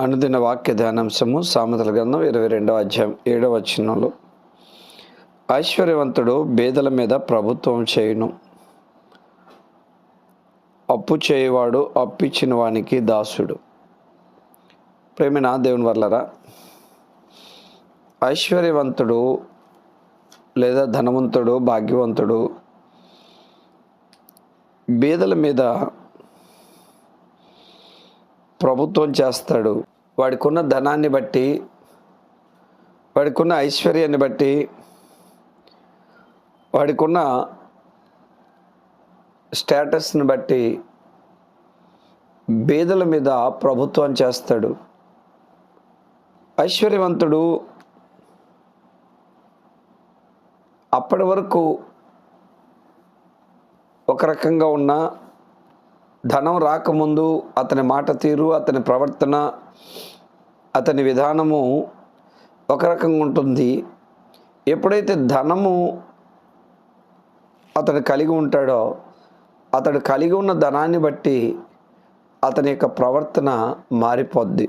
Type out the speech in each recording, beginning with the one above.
అనుదిన వాక్య ధ్యానాంశము సామెతల గ్రంథం ఇరవై రెండవ అధ్యాయం ఏడవ వచనంలో. ఐశ్వర్యవంతుడు బేదల మీద ప్రభుత్వం చేయును. అప్పు చేయవాడు అప్పిచ్చిన వానికి దాసుడు. ప్రేమిన దేవుని వర్లరా? ఐశ్వర్యవంతుడు లేదా ధనవంతుడు భాగ్యవంతుడు బీదల మీద ప్రభుత్వం చేస్తాడు. వాడికున్న ధనాన్ని బట్టి వాడికున్న ఐశ్వర్యాన్ని బట్టి వాడికున్న స్టేటస్ని బట్టి బీదల మీద ప్రభుత్వం చేస్తాడు. ఐశ్వర్యవంతుడు అప్పటి వరకు ఒక రకంగా ఉన్న ధనం రాకముందు అతని మాట తీరు అతని ప్రవర్తన అతని విధానము ఒక రకంగా ఉంటుంది. ఎప్పుడైతే ధనము అతడు కలిగి ఉంటాడో అతడు కలిగి ఉన్న ధనాన్ని బట్టి అతని యొక్క ప్రవర్తన మారిపోద్ది.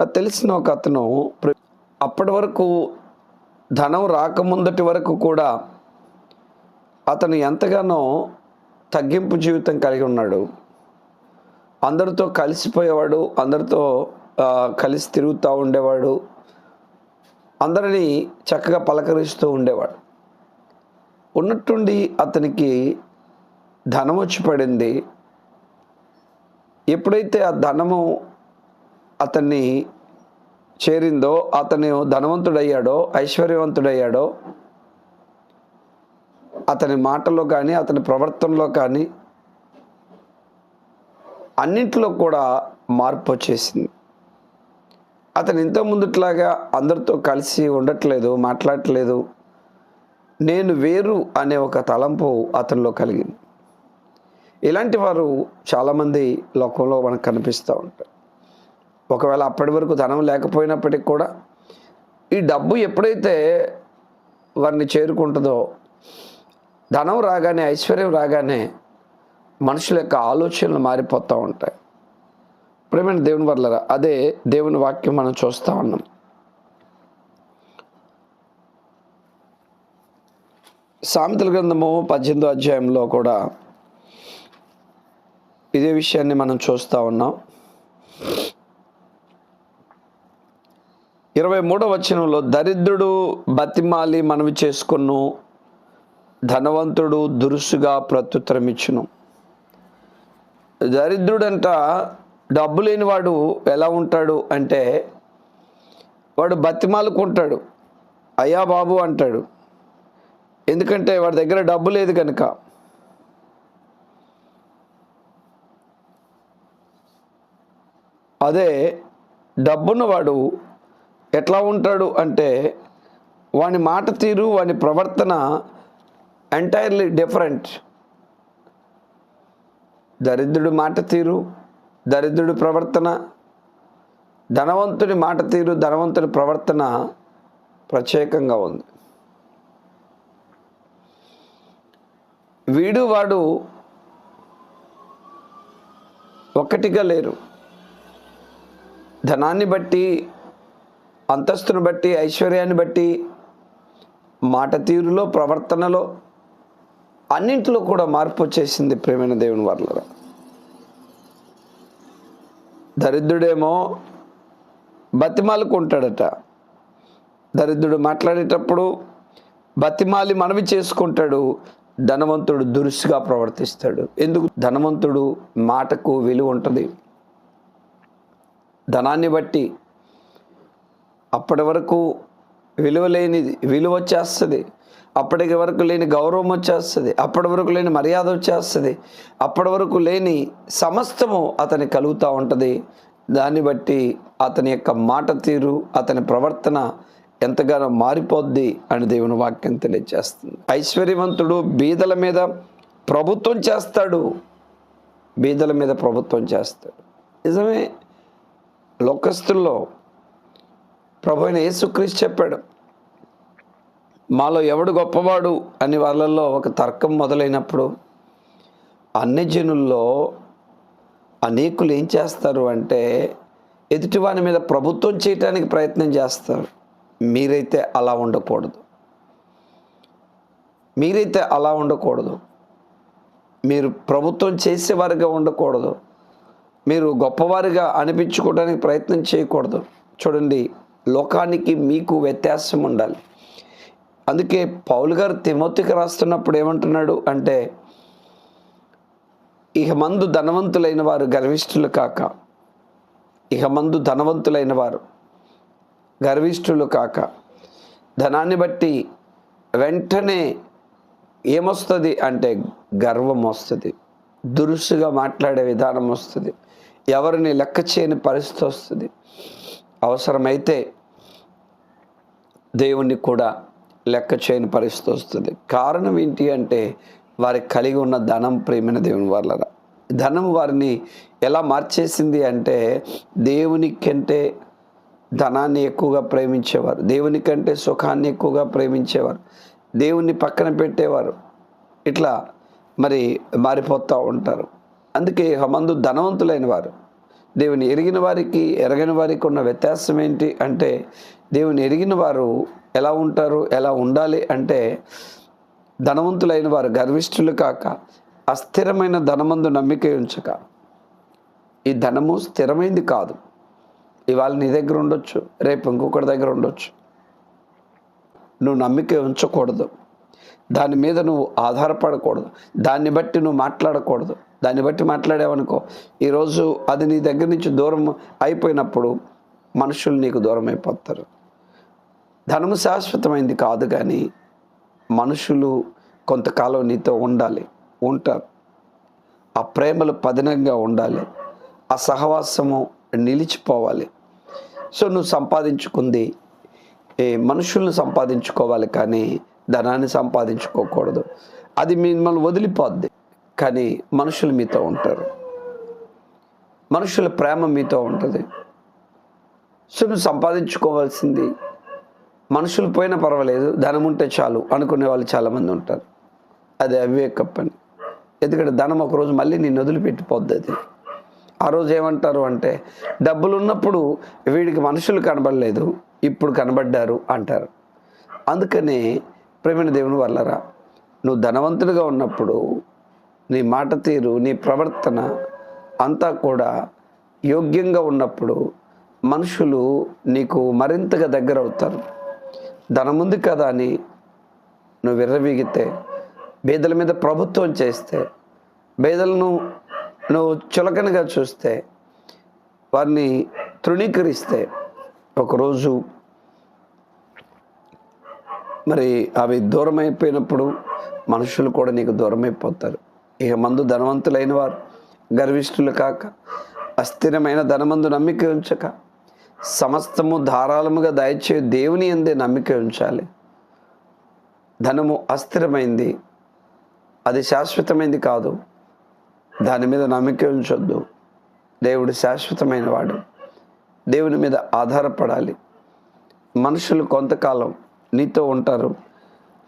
అది తెలిసిన ఒక అతను అప్పటి వరకు ధనం రాకముందటి వరకు కూడా అతను ఎంతగానో తగ్గింపు జీవితం కలిగి ఉన్నాడు. అందరితో కలిసిపోయేవాడు అందరితో కలిసి తిరుగుతూ ఉండేవాడు. అందరినీ చక్కగా పలకరిస్తూ ఉండేవాడు. ఉన్నట్టుండి అతనికి ధనం వచ్చి పడింది. ఎప్పుడైతే ఆ ధనము అతన్ని చేరిందో అతను ధనవంతుడయ్యాడో ఐశ్వర్యవంతుడయ్యాడో అతని మాటలో కానీ అతని ప్రవర్తనలో కానీ అన్నింటిలో కూడా మార్పు వచ్చేసింది. అతను ఇంత ముందుట్లాగా అందరితో కలిసి ఉండట్లేదు మాట్లాడట్లేదు. నేను వేరు అనే ఒక తలంపు అతనిలో కలిగింది. ఇలాంటి వారు చాలామంది లోకంలో మనకు కనిపిస్తూ ఉంటారు. ఒకవేళ అప్పటి వరకు ధనం లేకపోయినప్పటికీ కూడా ఈ డబ్బు ఎప్పుడైతే వారిని చేరుకుంటుందో ధనం రాగానే ఐశ్వర్యం రాగానే మనుషుల యొక్క ఆలోచనలు మారిపోతూ ఉంటాయి. ప్రేమైన దేవుని వల్ల అదే దేవుని వాక్యం మనం చూస్తూ ఉన్నాం. సామెతల గ్రంథము పద్దెనిమిదో అధ్యాయంలో కూడా ఇదే విషయాన్ని మనం చూస్తూ ఉన్నాం. ఇరవై మూడవ వచనంలో దరిద్రుడు బతిమాలి మనవి చేసుకును ధనవంతుడు దురుసుగా ప్రత్యుత్తరం ఇచ్చును దరిద్రుడంట డబ్బు లేనివాడు ఎలా ఉంటాడు అంటే వాడు బతిమాలుకుంటాడు. అయ్యా బాబు అంటాడు. ఎందుకంటే వాడి దగ్గర డబ్బు లేదు కనుక అదే డబ్బున్నవాడు ఎట్లా ఉంటాడు అంటే వాని మాట తీరు వాని ప్రవర్తన ఎంటైర్లీ డిఫరెంట్ దరిద్రుడి మాట తీరు దరిద్రుడి ప్రవర్తన ధనవంతుడి మాట తీరు ధనవంతుడి ప్రవర్తన ప్రత్యేకంగా ఉంది. వీడు వాడు ఒక్కటిగా లేరు. ధనాన్ని బట్టి అంతస్తును బట్టి ఐశ్వర్యాన్ని బట్టి మాట తీరులో ప్రవర్తనలో అన్నింటిలో కూడా మార్పు వచ్చేసింది ప్రేమైన దేవుని వర్ల దరిద్రుడేమో బతిమాలుకుంటాడట. దరిద్రుడు మాట్లాడేటప్పుడు బతిమాలి మనవి చేసుకుంటాడు. ధనవంతుడు దురుసుగా ప్రవర్తిస్తాడు. ఎందుకు? ధనవంతుడు మాటకు విలువ ఉంటుంది. ధనాన్ని బట్టి అప్పటి వరకు విలువ లేనిది విలువ వచ్చేస్తుంది. అప్పటికి వరకు లేని గౌరవం వచ్చేస్తుంది అప్పటి వరకు లేని మర్యాద వచ్చేస్తుంది అప్పటి వరకు లేని సమస్తము అతని కలుగుతూ ఉంటుంది. దాన్ని బట్టి అతని యొక్క మాట తీరు అతని ప్రవర్తన ఎంతగానో మారిపోద్ది అని దేవుని వాక్యం తెలియజేస్తుంది. ఐశ్వర్యవంతుడు బీదల మీద ప్రభుత్వం చేస్తాడు. బీదల మీద ప్రభుత్వం చేస్తాడు. నిజమే లోకస్తుల్లో ప్రభు అయిన యేసుక్రీస్తు చెప్పాడు మాలో ఎవడు గొప్పవాడు అని వాళ్ళల్లో ఒక తర్కం మొదలైనప్పుడు అన్ని జనుల్లో అనేకులు ఏం చేస్తారు అంటే ఎదుటివాని మీద ప్రభుత్వం చేయటానికి ప్రయత్నం చేస్తారు. మీరైతే అలా ఉండకూడదు. మీరైతే అలా ఉండకూడదు. మీరు ప్రభుత్వం చేసేవారిగా ఉండకూడదు. మీరు గొప్పవారిగా అనిపించుకోవడానికి ప్రయత్నం చేయకూడదు. చూడండి లోకానికి మీకు వ్యత్యాసం ఉండాలి. అందుకే పౌలు గారు తిమోతికి రాస్తున్నప్పుడు ఏమంటున్నాడు అంటే ఇక మందు ధనవంతులైన వారు గర్విష్ఠులు కాక. ఇక మందు ధనవంతులైన వారు గర్విష్ఠులు కాక. ధనాన్ని బట్టి వెంటనే ఏమొస్తుంది అంటే గర్వం వస్తుంది. దురుసుగా మాట్లాడే విధానం వస్తుంది. ఎవరిని లెక్క చేయని పరిస్థితి వస్తుంది. అవసరమైతే దేవుణ్ణి కూడా లెక్క చేయని పరిస్థితి వస్తుంది. కారణం ఏంటి అంటే వారికి కలిగి ఉన్న ధనం ప్రేమైన దేవుని వల్ల ధనం వారిని ఎలా మార్చేసింది అంటే దేవుని కంటే ధనాన్ని ఎక్కువగా ప్రేమించేవారు. దేవుని కంటే సుఖాన్ని ఎక్కువగా ప్రేమించేవారు. దేవుణ్ణి పక్కన పెట్టేవారు. ఇట్లా మరి మారిపోతూ ఉంటారు. అందుకే మందు ధనవంతులైన వారు. దేవుని ఎరిగిన వారికి ఎరగని వారికి ఉన్న వ్యత్యాసం ఏంటి అంటే దేవుని ఎరిగిన వారు ఎలా ఉంటారు ఎలా ఉండాలి అంటే ధనవంతులైన వారు గర్విష్ఠులు కాక అస్థిరమైన ధనమందు నమ్మిక ఉంచక. ఈ ధనము స్థిరమైంది కాదు. ఇవాళ నీ దగ్గర ఉండొచ్చు రేపు ఇంకొకటి దగ్గర ఉండొచ్చు. నువ్వు నమ్మిక ఉంచకూడదు. దాని మీద నువ్వు ఆధారపడకూడదు. దాన్ని బట్టి నువ్వు మాట్లాడకూడదు. దాన్ని బట్టి మాట్లాడావనుకో ఈరోజు అది నీ దగ్గర నుంచి దూరం అయిపోయినప్పుడు మనుషులు నీకు దూరం అయిపోతారు. ధనము శాశ్వతమైంది కాదు కానీ మనుషులు కొంతకాలం నీతో ఉండాలి ఉంటారు. ఆ ప్రేమలు పదినంగా ఉండాలి ఆ సహవాసము నిలిచిపోవాలి. సో నువ్వు సంపాదించుకుంది ఏ మనుషుల్ని సంపాదించుకోవాలి కానీ ధనాన్ని సంపాదించుకోకూడదు. అది మిమ్మల్ని వదిలిపోద్ది కానీ మనుషులు మీతో ఉంటారు. మనుషుల ప్రేమ మీతో ఉంటుంది. సో నువ్వు సంపాదించుకోవాల్సింది మనుషులు పోయినా పర్వాలేదు ధనం ఉంటే చాలు అనుకునే వాళ్ళు చాలామంది ఉంటారు. అది అవివేక పని ఎందుకంటే ధనం ఒకరోజు మళ్ళీ నేను వదిలిపెట్టిపోద్ది అది. ఆ రోజు ఏమంటారు అంటే డబ్బులు ఉన్నప్పుడు వీడికి మనుషులు కనబడలేదు ఇప్పుడు కనబడ్డారు అంటారు. అందుకనే ప్రేమిన దేవుని వల్లరా నువ్వు ధనవంతుడిగా ఉన్నప్పుడు నీ మాట తీరు నీ ప్రవర్తన అంతా కూడా యోగ్యంగా ఉన్నప్పుడు మనుషులు నీకు మరింతగా దగ్గర అవుతారు ధనముంది కదా అని నువ్వు విర్రవీగితే బేదల మీద ప్రభుత్వం చేస్తే బేదలను నువ్వు చులకనగా చూస్తే వారిని తృణీకరిస్తే ఒకరోజు మరి అవి దూరం అయిపోయినప్పుడు మనుషులు కూడా నీకు దూరం అయిపోతారు ఇక మందు ధనవంతులైన వారు గర్విష్ఠులు కాక అస్థిరమైన ధనమందు నమ్మిక ఉంచక సమస్తము ధారాళముగా దయచే దేవుని అందే నమ్మిక ఉంచాలి. ధనము అస్థిరమైంది. అది శాశ్వతమైంది కాదు. దాని మీద నమ్మిక ఉంచొద్దు. దేవుడు శాశ్వతమైన వాడు దేవుని మీద ఆధారపడాలి. మనుషులు కొంతకాలం నీతో ఉంటారు.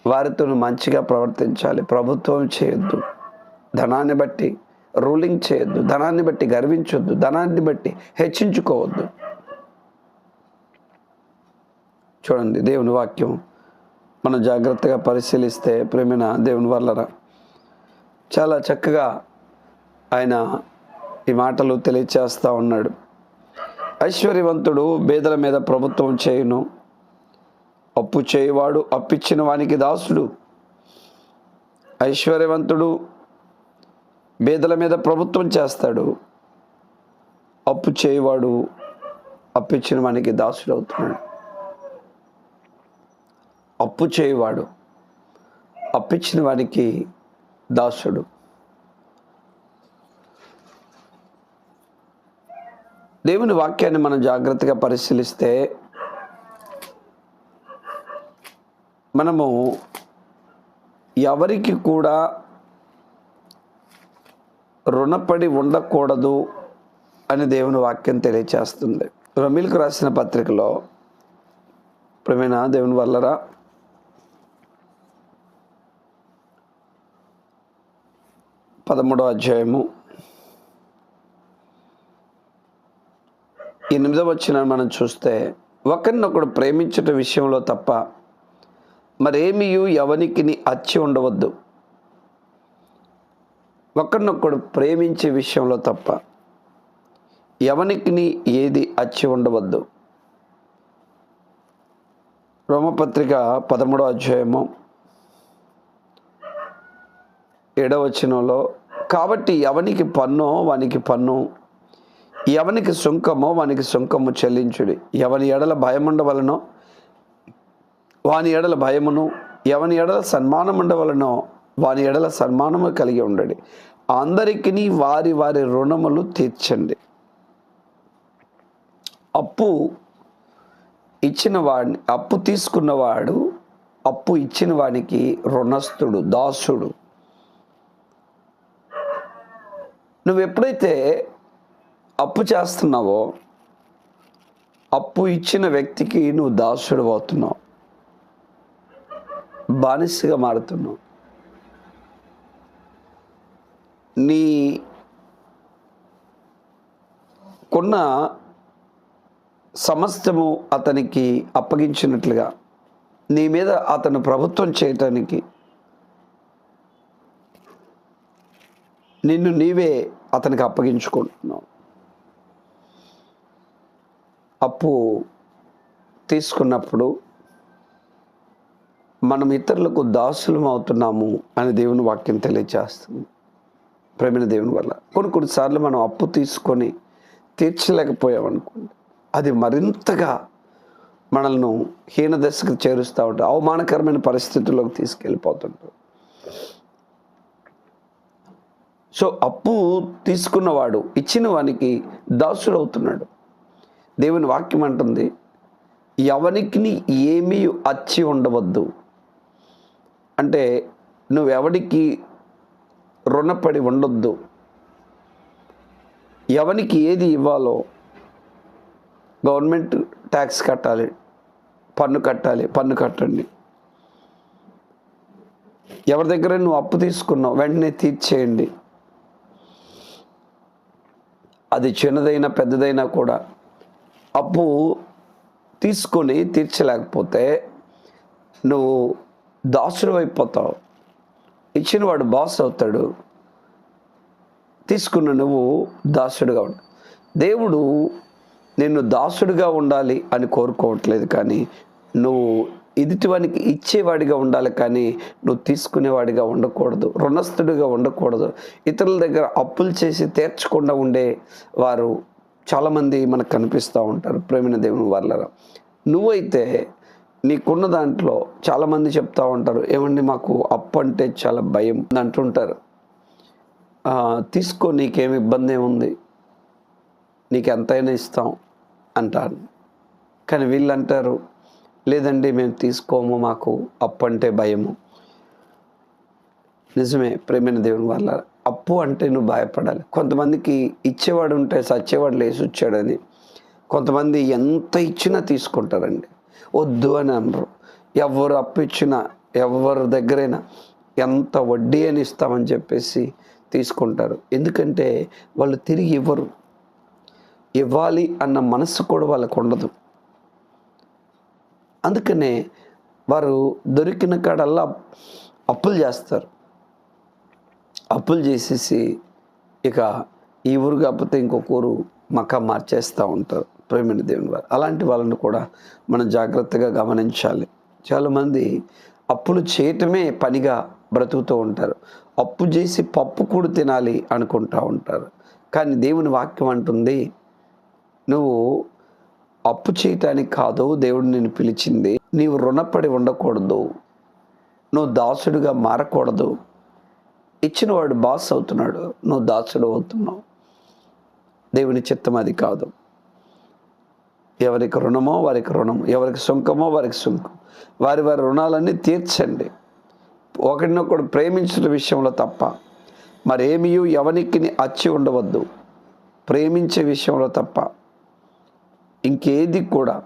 వారితో మంచిగా ప్రవర్తించాలి. ప్రభుత్వం చేయొద్దు. ధనాన్ని బట్టి రూలింగ్ చేయొద్దు. ధనాన్ని బట్టి గర్వించొద్దు. ధనాన్ని బట్టి హెచ్చించుకోవద్దు. చూడండి దేవుని వాక్యం. మనం జాగ్రత్తగా పరిశీలిస్తే ప్రేమిన దేవుని వల్లరా చాలా చక్కగా ఆయన ఈ మాటలు తెలియచేస్తూ ఉన్నాడు. ఐశ్వర్యవంతుడు బేదల మీద ప్రభుత్వం చేయును. అప్పు చేయువాడు అప్పిచ్చిన వానికి దాసుడు. ఐశ్వర్యవంతుడు బేదల మీద ప్రభుత్వం చేస్తాడు. అప్పు చేయువాడు అప్పిచ్చిన వానికి దాసుడు అవుతున్నాడు అప్పు చేయవాడు. అప్పిచ్చిన వారికి దాసుడు. దేవుని వాక్యాన్ని మనం జాగ్రత్తగా పరిశీలిస్తే మనము ఎవరికి కూడా రుణపడి ఉండకూడదు అని దేవుని వాక్యం తెలియచేస్తుంది. రమిల్కు రాసిన పత్రికలో ప్రేమైన దేవుని వల్లరా? పదమూడో అధ్యాయము. ఎనిమిదో వచ్చిన మనం చూస్తే ఒకరినొకడు ప్రేమించట విషయంలో తప్ప మరేమీ ఎవనికి అచ్చి ఉండవద్దు. ఒకరినొకడు ప్రేమించే విషయంలో తప్ప ఎవనికి ఏది అచ్చి ఉండవద్దు. రోమపత్రిక పదమూడో అధ్యాయము. ఏడవ కాబట్టి ఎవనికి పన్ను వానికి పన్ను ఎవనికి సుంకమో వానికి సుంకము చెల్లించుడి. ఎవని ఎడల భయముండవలనో వాని ఎడల భయమును ఎవని ఎడల సన్మానం ఉండవలనో వాని ఎడల సన్మానము కలిగి ఉండడి. అందరికీ వారి వారి రుణములు తీర్చండి. అప్పు ఇచ్చిన వాడిని అప్పు తీసుకున్నవాడు అప్పు ఇచ్చిన వానికి రుణస్థుడు దాసుడు. నువ్వు ఎప్పుడైతే అప్పు చేస్తున్నావో అప్పు ఇచ్చిన వ్యక్తికి నువ్వు దాసుడు అవుతున్నావు. బానిసగా మారుతున్నావు. నీ కొన్న సమస్తము అతనికి అప్పగించినట్లుగా నీ మీద అతను ప్రభుత్వం చేయటానికి నిన్ను నీవే అతనికి అప్పగించుకుంటున్నావు అప్పు తీసుకున్నప్పుడు మనం ఇతరులకు దాసులం అవుతున్నాము అని దేవుని వాక్యం తెలియజేస్తుంది. ప్రేమిన దేవుని వల్ల. కొన్ని కొన్నిసార్లు మనం అప్పు తీసుకొని తీర్చలేకపోయామనుకోండి. అది మరింతగా మనల్ని హీన దశకు చేరుస్తూ ఉంటుంది. అవమానకరమైన పరిస్థితుల్లోకి తీసుకెళ్ళిపోతుంటారు సో అప్పు తీసుకున్నవాడు ఇచ్చిన వానికి దాసుడు అవుతున్నాడు దేవుని వాక్యం అంటుంది ఎవరికి ఏమీ అచ్చి ఉండవద్దు. అంటే నువ్వెవడికి రుణపడి ఉండొద్దు. ఎవనికి ఏది ఇవ్వాలో గవర్నమెంట్ ట్యాక్స్ కట్టాలి పన్ను కట్టాలి పన్ను కట్టండి. ఎవరి దగ్గర నువ్వు అప్పు తీసుకున్నావు వెంటనే తీర్చేయండి. అది చిన్నదైనా పెద్దదైనా కూడా అప్పు తీసుకొని తీర్చలేకపోతే నువ్వు దాసుడు అయిపోతావు. ఇచ్చినవాడు బాస్ అవుతాడు. తీసుకున్న నువ్వు దాసుడుగా ఉండు. దేవుడు నిన్ను దాసుడుగా ఉండాలి అని కోరుకోవట్లేదు కానీ నువ్వు ఎదుటివానికి ఇచ్చేవాడిగా ఉండాలి కానీ నువ్వు తీసుకునేవాడిగా ఉండకూడదు రుణస్థుడిగా ఉండకూడదు. ఇతరుల దగ్గర అప్పులు చేసి తీర్చకుండా ఉండే వారు చాలామంది మనకు కనిపిస్తూ ఉంటారు. ప్రేమిన దేవుని వాళ్ళ నువ్వైతే నీకున్న దాంట్లో చాలామంది చెప్తూ ఉంటారు ఏమండి మాకు అప్పు అంటే చాలా భయం అంటుంటారు. తీసుకో నీకేం ఇబ్బంది ఏముంది? నీకు ఎంతైనా ఇస్తాం అంటారు. కానీ వీళ్ళు అంటారు లేదండి మేము తీసుకోము మాకు అప్పు అంటే భయము. నిజమే ప్రేమైన దేవుని వల్ల అప్పు అంటే నువ్వు భయపడాలి. కొంతమందికి ఇచ్చేవాడు ఉంటే సచ్చేవాడు లేసి వచ్చాడని. కొంతమంది ఎంత ఇచ్చినా తీసుకుంటారండి. వద్దు అని అనరు. ఎవరు అప్పు ఇచ్చినా ఎవరి దగ్గరైనా ఎంత వడ్డీ అని ఇస్తామని చెప్పేసి తీసుకుంటారు. ఎందుకంటే వాళ్ళు తిరిగి ఇవ్వరు. ఇవ్వాలి అన్న మనసు కూడా వాళ్ళకు ఉండదు. అందుకనే వారు దొరికిన కాడల్లా అప్పులు చేస్తారు. అప్పులు చేసేసి ఇక ఈ ఊరు కాకపోతే ఇంకొక ఊరు మకా మార్చేస్తూ ఉంటారు ప్రేమిన దేవుని వారు. అలాంటి వాళ్ళని కూడా మనం జాగ్రత్తగా గమనించాలి. చాలామంది అప్పులు చేయటమే పనిగా బ్రతుకుతూ ఉంటారు. అప్పు చేసి పప్పు కూడా తినాలి అనుకుంటూ ఉంటారు. కానీ దేవుని వాక్యం అంటుంది నువ్వు అప్పు చేయటానికి కాదు దేవుడు నేను పిలిచింది. నీవు రుణపడి ఉండకూడదు. నువ్వు దాసుడిగా మారకూడదు. ఇచ్చిన వాడు బాస్ అవుతున్నాడు. నువ్వు దాసుడు అవుతున్నావు. దేవుని చిత్తం అది కాదు. ఎవరికి రుణమో వారికి రుణం. ఎవరికి సుంకమో వారికి సుంకం. వారి వారి రుణాలన్నీ తీర్చండి. ఒకరినొకడు ప్రేమించిన విషయంలో తప్ప మరేమీ ఎవనికి అచ్చి ఉండవద్దు. ప్రేమించే విషయంలో తప్ప. ఇంకేది కూడా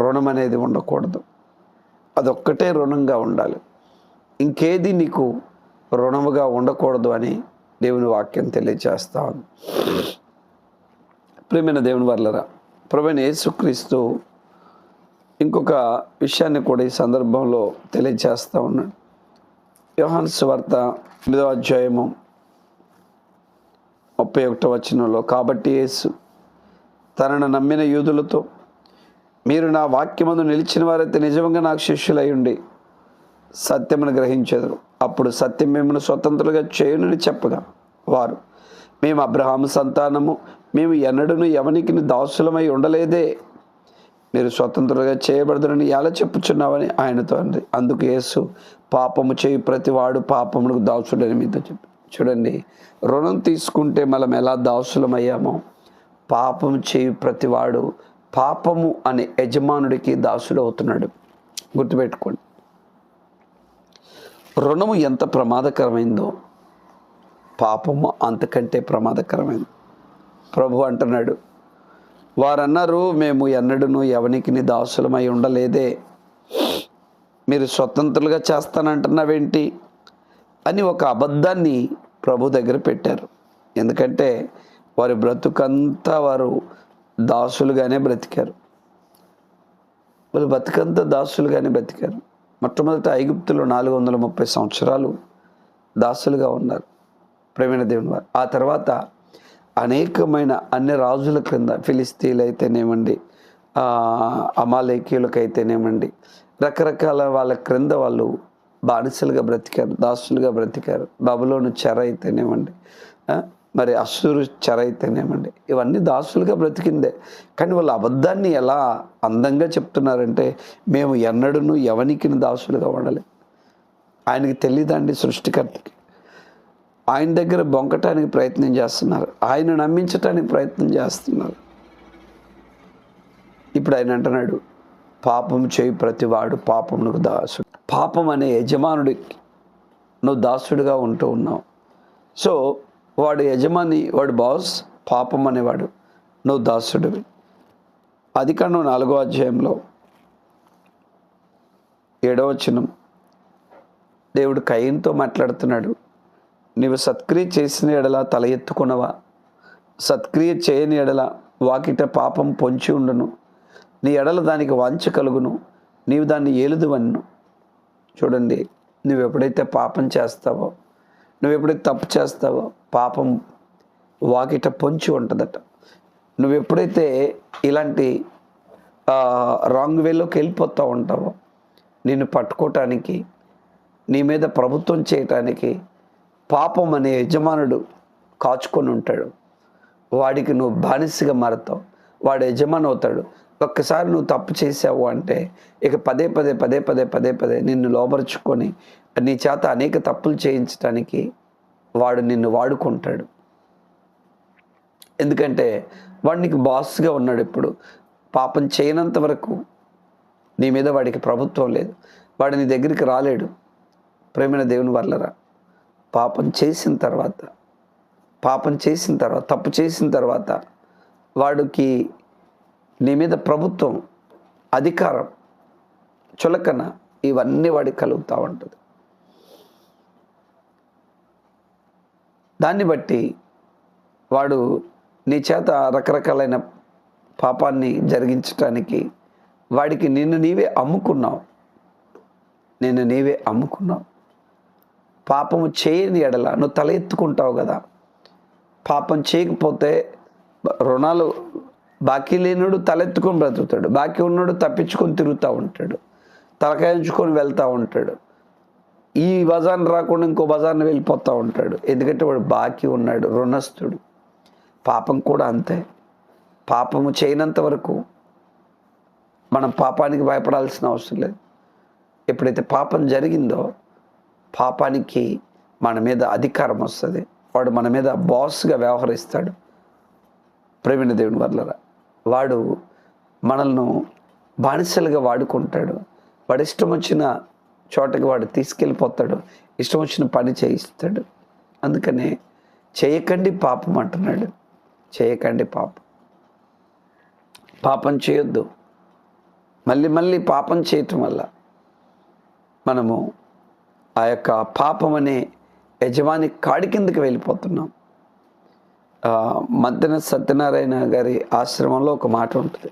రుణం అనేది ఉండకూడదు. అదొక్కటే రుణంగా ఉండాలి. ఇంకేది నీకు రుణముగా ఉండకూడదు అని దేవుని వాక్యం తెలియజేస్తాను. ప్రేమైన దేవుని వర్లరా ప్రవీణ యేసుక్రీస్తు ఇంకొక విషయాన్ని కూడా ఈ సందర్భంలో తెలియజేస్తూ ఉన్నాడు. యోహాన్ స్వార్త ఎనిమిదో అధ్యాయము ముప్పై ఒకటో వచనంలో కాబట్టి యేసు తనను నమ్మిన యూదులతో మీరు నా వాక్యమందు నిలిచిన వారైతే నిజంగా నాకు శిష్యులై ఉండి సత్యమును గ్రహించెదరు. అప్పుడు సత్యం మిమ్మల్ని స్వతంత్రులుగా చేయునని చెప్పగా వారు మేము అబ్రహాము సంతానము మేము ఎన్నడను ఎవనికి దాసులమై ఉండలేదే. మీరు స్వతంత్రులుగా చేయబడదురని ఎలా చెప్పుచున్నావని ఆయనతో అంది. అందుకు యేసు పాపము చేయి ప్రతివాడు పాపమునకు దాసుడని మీతో చెప్పి చూడండి రుణం తీసుకుంటే మనం ఎలా దాసులమయ్యామో పాపం చేయు ప్రతివాడు పాపము అనే యజమానుడికి దాసుడు అవుతున్నాడు గుర్తుపెట్టుకోండి. రుణము ఎంత ప్రమాదకరమైందో పాపము అంతకంటే ప్రమాదకరమైంది. ప్రభు అంటున్నాడు వారన్నారు మేము ఎన్నడూను ఎవనికి దాసులమై ఉండలేదే. మీరు స్వతంత్రులుగా చేస్తానంటున్నావేంటి? అని ఒక అబద్ధాన్ని ప్రభు దగ్గర పెట్టారు. ఎందుకంటే వారి బ్రతుకంతా వారు దాసులుగానే బ్రతికారు. వాళ్ళు బతుకంతా దాసులుగానే బ్రతికారు. మొట్టమొదట ఐగుప్తులో నాలుగు వందల ముప్పై సంవత్సరాలు దాసులుగా ఉన్నారు ప్రవీణ దేవుని వారు. ఆ తర్వాత అనేకమైన అన్ని రాజుల క్రింద ఫిలిస్తీన్లు అయితేనేమండి అమాలేకీయులకైతేనేమండి రకరకాల వాళ్ళ క్రింద వాళ్ళు బానిసలుగా బ్రతికారు దాసులుగా బ్రతికారు. బబులోను చెర అయితేనేమండి మరి అసూరు చెర అయితేనేమండి. ఇవన్నీ దాసులుగా బ్రతికిందే. కానీ వాళ్ళు అబద్ధాన్ని ఎలా అందంగా చెప్తున్నారంటే మేము ఎన్నడూను ఎవనికిని దాసులుగా ఉండలేదు ఆయనకి తెలియదండి సృష్టికర్తకి. ఆయన దగ్గర బొంకటానికి ప్రయత్నం చేస్తున్నారు. ఆయన నమ్మించటానికి ప్రయత్నం చేస్తున్నారు. ఇప్పుడు ఆయన అంటున్నాడు పాపం చేయి ప్రతివాడు పాపమునకు దాసుడు. పాపం అనే యజమానుడి నువ్వు దాసుడిగా ఉంటూ ఉన్నావు. సో వాడు యజమాని వాడు బాస్ పాపం అనేవాడు నువ్వు దాసుడివి. అది నాలుగో అధ్యాయంలో ఏడవ వచనం. దేవుడు కయ్యంతో మాట్లాడుతున్నాడు. నీవు సత్క్రియ చేసిన ఎడల తల ఎత్తుకున్నవా సత్క్రియ చేయని ఎడల వాకిట పాపం పొంచి ఉండును. నీ ఎడల దానికి వాంఛ కలుగును. నీవు దాన్ని ఏలుదువన్ను. చూడండి నువ్వు ఎప్పుడైతే పాపం చేస్తావో నువ్వు ఎప్పుడైతే తప్పు చేస్తావో పాపం వాకిట పొంచి ఉంటుందట. నువ్వు ఎప్పుడైతే ఇలాంటి రాంగ్ వేలోకి వెళ్ళిపోతూ ఉంటావో నిన్ను పట్టుకోవటానికి నీ మీద ప్రభుత్వం చేయటానికి పాపం అనే యజమానుడు కాచుకొని ఉంటాడు. వాడికి నువ్వు బానిసగా మారతావు. వాడు యజమాని అవుతాడు. ఒక్కసారి నువ్వు తప్పు చేసావు అంటే ఇక పదే పదే పదే పదే పదే పదే నిన్ను లోపరుచుకొని నీ చేత అనేక తప్పులు చేయించడానికి వాడు నిన్ను వాడుకుంటాడు. ఎందుకంటే వాడు నీకు బాస్గా ఉన్నాడు ఇప్పుడు. పాపం చేయనంత వరకు నీ మీద వాడికి ప్రభుత్వం లేదు. వాడు నీ దగ్గరికి రాలేడు. ప్రేమైన దేవుని వల్లరా పాపం చేసిన తర్వాత పాపం చేసిన తర్వాత తప్పు చేసిన తర్వాత వాడికి నీ మీద ప్రభుత్వం అధికారం చులకన ఇవన్నీ వాడికి కలుగుతూ ఉంటుంది. దాన్ని బట్టి వాడు నీ చేత రకరకాలైన పాపాన్ని జరిగించటానికి వాడికి నిన్ను నీవే అమ్ముకున్నావు. నిన్ను నీవే అమ్ముకున్నావు. పాపము చేయని ఎడల నువ్వు తల ఎత్తుకుంటావు కదా. పాపం చేయకపోతే రుణాలు బాకీ లేనుడు తలెత్తుకొని బ్రతుకుతాడు. బాకీ ఉన్నాడు తప్పించుకొని తిరుగుతూ ఉంటాడు. తలకాయించుకొని వెళ్తూ ఉంటాడు. ఈ బజార్ని రాకుండా ఇంకో బజార్ని వెళ్ళిపోతూ ఉంటాడు. ఎందుకంటే వాడు బాకీ ఉన్నాడు రుణస్థుడు. పాపం కూడా అంతే. పాపము చేయనంత వరకు మనం పాపానికి భయపడాల్సిన అవసరం లేదు. ఎప్పుడైతే పాపం జరిగిందో పాపానికి మన మీద అధికారం వస్తుంది. వాడు మన మీద బాస్గా వ్యవహరిస్తాడు. ప్రవీణ దేవుని వర్లరా వాడు మనల్ని బానిసలుగా వాడుకుంటాడు. వాడు ఇష్టం వచ్చిన చోటకి వాడు తీసుకెళ్ళిపోతాడు. ఇష్టం వచ్చిన పని చేయిస్తాడు. అందుకనే చేయకండి పాపం అంటున్నాడు. చేయకండి పాపం. పాపం చేయొద్దు. మళ్ళీ మళ్ళీ పాపం చేయటం వల్ల మనము ఆ యొక్క పాపం అనే యజమాని కాడి కిందకి వెళ్ళిపోతున్నాం. మద్దెన మధ్యన సత్యనారాయణ గారి ఆశ్రమంలో ఒక మాట ఉంటుంది.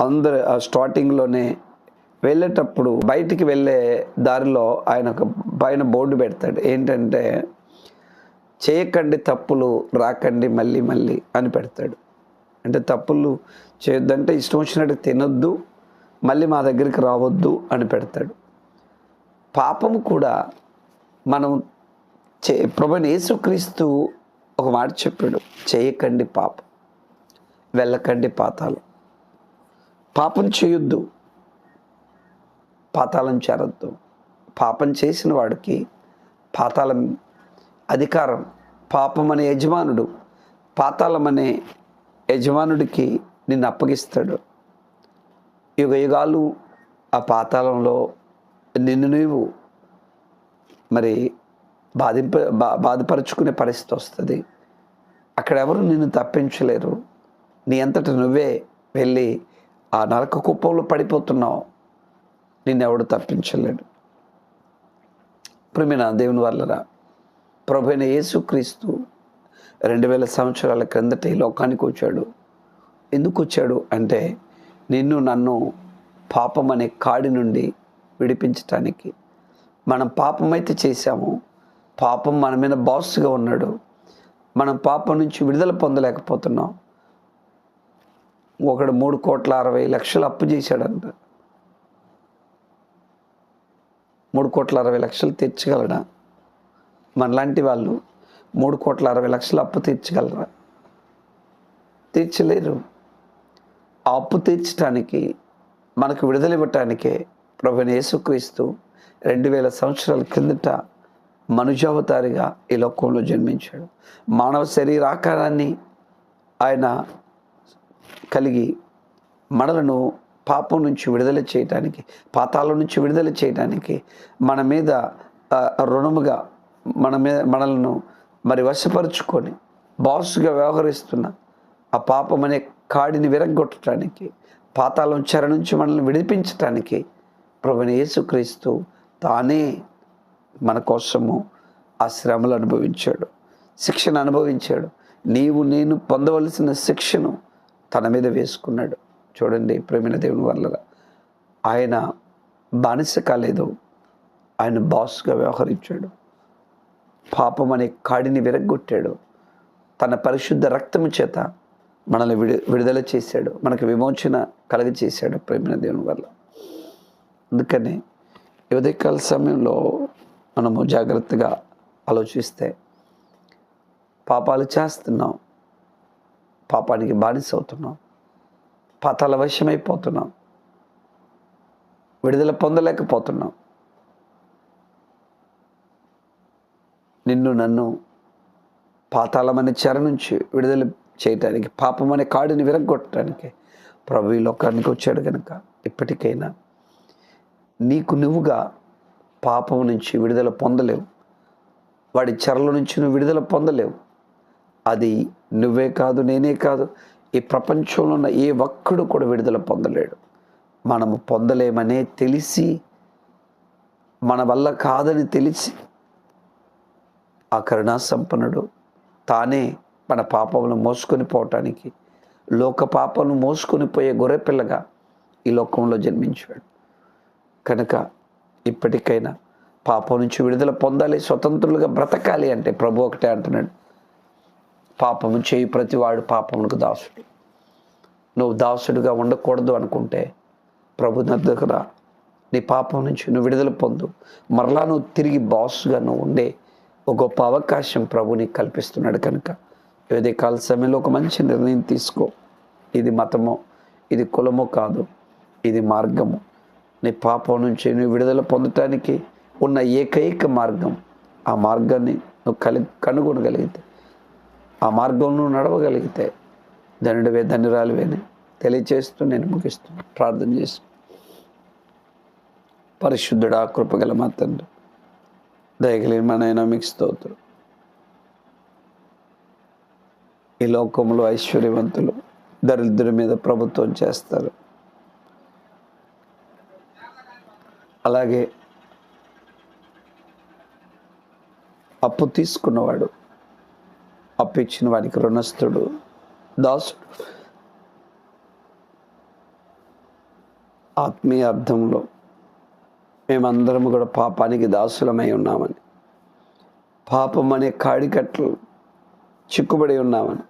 అందరు ఆ స్టార్టింగ్లోనే వెళ్ళేటప్పుడు బయటికి వెళ్ళే దారిలో ఆయన ఒక పైన బోర్డు పెడతాడు. ఏంటంటే చేయకండి తప్పులు రాకండి మళ్ళీ మళ్ళీ అని పెడతాడు. అంటే తప్పులు చేయొద్దంటే ఇష్టం వచ్చినట్టు తినొద్దు మళ్ళీ మా దగ్గరికి రావద్దు అని పెడతాడు. పాపము కూడా మనం చే ప్రభుని యేసుక్రీస్తు ఒక మాట చెప్పాడు చేయకండి పాపం వెళ్ళకండి పాతాళం. పాపం చేయొద్దు పాతాళం చేరొద్దు. పాపం చేసిన వాడికి పాతాళం అధికారం. పాపం అనే యజమానుడు పాతాళం అనే యజమానుడికి నిన్ను అప్పగిస్తాడు. యుగ యుగాలు ఆ పాతాళంలో నిన్ను నీవు మరి బాధింప బా బాధపరుచుకునే పరిస్థితి వస్తుంది. అక్కడ ఎవరు నిన్ను తప్పించలేరు. నీ అంతట నువ్వే వెళ్ళి ఆ నరక కుప్పంలో పడిపోతున్నావు. నిన్నెవడు తప్పించలేడు. ప్రేమిన దేవుని వల్లరా ప్రభు అయిన యేసుక్రీస్తు రెండు వేల సంవత్సరాల క్రిందట ఈ లోకానికి వచ్చాడు. ఎందుకు వచ్చాడు అంటే నిన్ను నన్ను పాపం అనే కాడి నుండి విడిపించటానికి. మనం పాపమైతే చేశాము పాపం మన మీద బాస్గా ఉన్నాడు. మనం పాపం నుంచి విడుదల పొందలేకపోతున్నాం. ఒకడు మూడు కోట్ల అరవై లక్షలు అప్పు చేశాడంట. మూడు కోట్ల అరవై లక్షలు తీర్చగలడా మనలాంటి వాళ్ళు మూడు కోట్ల అరవై లక్షలు అప్పు తీర్చగలరా తీర్చలేరు ఆ అప్పు తీర్చడానికి మనకు విడుదల ఇవ్వటానికే ప్రభుని యేసుక్రీస్తు రెండు వేల సంవత్సరాల కిందట మనుజావతారిగా ఈ లోకంలో జన్మించాడు. మానవ శరీరాకారాన్ని ఆయన కలిగి మనలను పాపం నుంచి విడుదల చేయటానికి పాతాల నుంచి విడుదల చేయటానికి మన మీద రుణముగా మన మీద మనలను మరి వశపరుచుకొని బాసుగా వ్యవహరిస్తున్న ఆ పాపం అనే కాడిని విరగొట్టడానికి పాతాళం చెర నుంచి మనల్ని విడిపించటానికి ప్రభుని యేసుక్రీస్తు తానే మన కోసము ఆ శ్రమలు అనుభవించాడు. శిక్షణ అనుభవించాడు. నీవు నేను పొందవలసిన శిక్షను తన మీద వేసుకున్నాడు. చూడండి ప్రేమిన దేవుని వల్ల ఆయన బానిస కాలేదు ఆయన బాస్గా వ్యవహరించాడు. పాపం అనే కాడిని విరగ్గొట్టాడు. తన పరిశుద్ధ రక్తము చేత మనల్ని విడు విడుదల చేశాడు. మనకు విమోచన కలగచేశాడు ప్రేమిన దేవుని వల్ల అందుకని ఈ ఉదయకాల సమయంలో మనము జాగ్రత్తగా ఆలోచిస్తే పాపాలు చేస్తున్నాం. పాపానికి బానిస అవుతున్నాం. పాతాల వశమైపోతున్నాం. విడుదల పొందలేకపోతున్నాం. నిన్ను నన్ను పాతాళమనే చెర నుంచి విడుదల చేయటానికి పాపం అనే కాడిని విరగొట్టడానికి ప్రభు ఈ లోకానికి వచ్చాడు కనుక ఇప్పటికైనా నీకు నువ్వుగా పాపం నుంచి విడుదల పొందలేవు. వాడి చెరల నుంచి నువ్వు విడుదల పొందలేవు. అది నువ్వే కాదు నేనే కాదు. ఈ ప్రపంచంలో ఉన్న ఏ ఒక్కడు కూడా విడుదల పొందలేడు. మనము పొందలేమనే తెలిసి మన వల్ల కాదని తెలిసి ఆ కరుణా సంపన్నుడు తానే మన పాపమును మోసుకొని పోవటానికి లోక పాపను మోసుకొని పోయే గొర్రెపిల్లగా ఈ లోకంలో జన్మించాడు. కనుక ఇప్పటికైనా పాపం నుంచి విడుదల పొందాలి స్వతంత్రులుగా బ్రతకాలి అంటే ప్రభు ఒకటే అంటున్నాడు. పాపము చేయి ప్రతివాడు పాపమునకు దాసుడు. నువ్వు దాసుడుగా ఉండకూడదు అనుకుంటే ప్రభు దగ్గర నీ పాపం నుంచి నువ్వు విడుదల పొందు. మరలా నువ్వు తిరిగి బాస్గా నువ్వు ఉండే ఒక గొప్ప అవకాశం ప్రభు నీకు కల్పిస్తున్నాడు కనుక. ఏదే కాల సమయంలో ఒక మంచి నిర్ణయం తీసుకో. ఇది మతమో ఇది కులమో కాదు ఇది మార్గము. నీ పాపం నుంచి నువ్వు విడుదల పొందటానికి ఉన్న ఏకైక మార్గం ఆ మార్గాన్ని నువ్వు కలి కనుగొనగలిగితే. ఆ మార్గంలో నడవగలిగితే ధనుడివే ధనురాలువేని. తెలియచేస్తూ నేను ముగిస్తున్నాను ప్రార్థన చేస్తూ. పరిశుద్ధుడా కృపగల మా తండ్రి. దయగలిగిన మా నాయన మీకు స్తోత్రం. ఈ లోకంలో ఐశ్వర్యవంతులు దరిద్రుల మీద ప్రభుత్వం చేస్తారు. అలాగే అప్పు తీసుకున్నవాడు అప్పు ఇచ్చిన వాడికి రుణస్థుడు దాసుడు. ఆత్మీయ అర్థంలో మేమందరం కూడా పాపానికి దాసులమై ఉన్నామని పాపం అనే కాడికట్లు చిక్కుబడి ఉన్నామని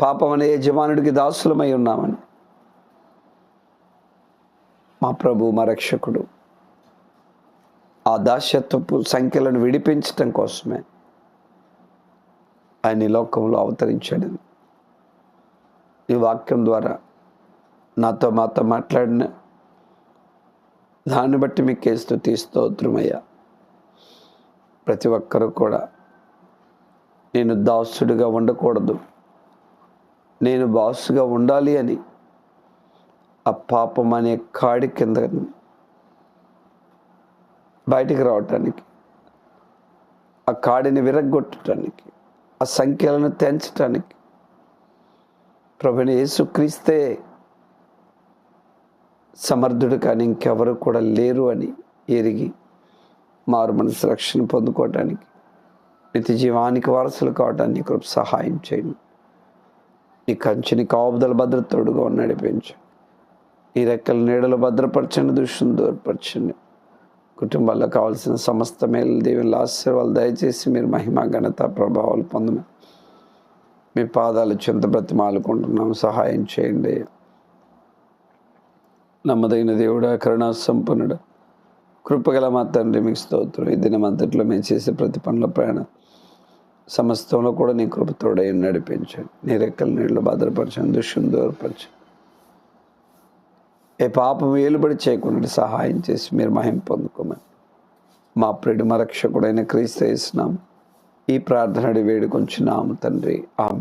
పాపం అనే యజమానుడికి దాసులమై ఉన్నామని మా ప్రభు మా రక్షకుడు ఆ దాస్యత్వపు సంఖ్యలను విడిపించటం కోసమే ఆయన ఈ లోకంలో అవతరించాడు. ఈ వాక్యం ద్వారా నాతో మాతో మాట్లాడిన దాన్ని బట్టి మీకు స్తుతి స్తోత్రమయ్యా. ప్రతి ఒక్కరూ కూడా నేను దాసుడిగా ఉండకూడదు. నేను బాసుగా ఉండాలి అని ఆ పాపం అనే కాడి కింద బయటికి రావటానికి ఆ కాడిని విరగ్గొట్టడానికి ఆ సంఖ్యలను తెంచటానికి ప్రభుని యేసుక్రీస్తే సమర్థుడు కానీ ఇంకెవరు కూడా లేరు అని ఎరిగి మారు మనసు రక్షణ పొందుకోవటానికి నిత్య జీవానికి వారసులు కావటానికి కృప సహాయం చేయండి. నీ కంచెని కాపుదల భద్రతోడుగా నడిపించు. ఈ రెక్కల నీడలు భద్రపరచండి దృష్టిని దూరపరచండి. కుటుంబాల్లో కావాల్సిన సమస్త మేలు దేవుళ్ళ ఆశీర్వాదాలు దయచేసి మీరు మహిమ ఘనత ప్రభావాలు పొందమని మీ పాదాలు చింత బ్రతిమాలుకుంటున్నాం సహాయం చేయండి. నమ్మదగిన దేవుడా కరుణా సంపన్నుడు కృపగల మా తండ్రి మీకు స్తోత్రం. ఈ దినమంతట్లో మేము చేసే ప్రతి పనుల ప్రయాణం సమస్తంలో కూడా నీ కృపతోడే నడిపించండి. నీ రెక్కల నీళ్ళు భద్రపరచండి దుష్యం దూరపరచండి. ఏ పాపం ఏలుబడి చేయకుండా సహాయం చేసి మీరు మహిం పొందుకోమని. మా ప్రియుడు రక్షకుడైన క్రీస్తు వేసినాం ఈ ప్రార్థనడి వేడుకొంచున్నాము తండ్రి. ఆమె